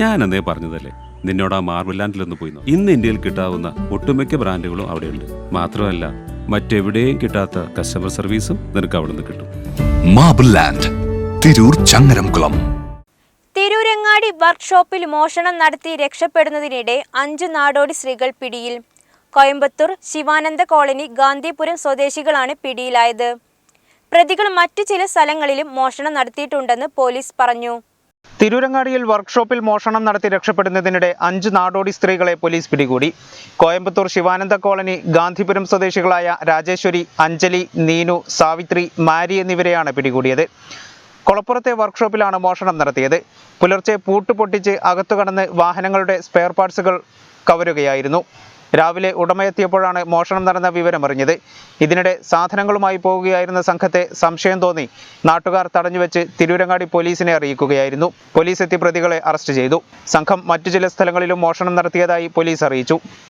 ഞാൻ അന്നേ പറഞ്ഞതല്ലേ? നിന്നോട് ആ മാർബിൾ ലാൻഡിലൊന്ന് പോയി നോക്ക്. ഇന്ന് ഇന്ത്യയിൽ കിട്ടാവുന്ന ഒട്ടുമിക്ക ബ്രാൻഡുകളും അവിടെയുണ്ട്. മാത്രമല്ല മറ്റെവിടെയും കിട്ടാത്ത കസ്റ്റമർ സർവീസും നിനക്ക് അവിടെ നിന്ന് കിട്ടും. Marble land Tirur Changaramkulam. Tirurangadi വർക്ക്ഷോപ്പിൽ മോഷണം നടത്തി രക്ഷപ്പെടുന്നതിനിടെ അഞ്ചു നാടോടി സ്ത്രീകൾ പിടിയിൽ. കോയമ്പത്തൂർ ശിവാനന്ദ കോളനി ഗാന്ധിപുരം സ്വദേശികളാണ് പിടിയിലായത്. പ്രതികൾ മറ്റു ചില സ്ഥലങ്ങളിലും മോഷണം നടത്തിയിട്ടുണ്ടെന്ന് പോലീസ് പറഞ്ഞു. തിരൂരങ്ങാടിയിൽ വർക്ക്ഷോപ്പിൽ മോഷണം നടത്തി രക്ഷപ്പെടുന്നതിനിടെ അഞ്ച് നാടോടി സ്ത്രീകളെ പോലീസ് പിടികൂടി. കോയമ്പത്തൂർ ശിവാനന്ദ കോളനി ഗാന്ധിപുരം സ്വദേശികളായ രാജേശ്വരി അഞ്ജലി നീനു സാവിത്രി മാരി എന്നിവരെയാണ് പിടികൂടിയത്. കൊളപ്പുറത്തെ വർക്ക്ഷോപ്പിലാണ് മോഷണം നടത്തിയത്. പുലർച്ചെ പൂട്ട് പൊട്ടിച്ച് അകത്തു കടന്ന് വാഹനങ്ങളുടെ സ്പെയർ പാർട്സുകൾ കവരുകയായിരുന്നു. രാവിലെ ഉടമയെത്തിയപ്പോഴാണ് മോഷണം നടന്ന വിവരമറിഞ്ഞത്. ഇതിനിടെ സാധനങ്ങളുമായി പോവുകയായിരുന്ന സംഘത്തെ സംശയം തോന്നി നാട്ടുകാർ തടഞ്ഞുവെച്ച് തിരൂരങ്ങാടി പോലീസിനെ അറിയിക്കുകയായിരുന്നു. പോലീസ് എത്തി പ്രതികളെ അറസ്റ്റ് ചെയ്തു. സംഘം മറ്റു ചില സ്ഥലങ്ങളിലും മോഷണം നടത്തിയതായി പോലീസ് അറിയിച്ചു.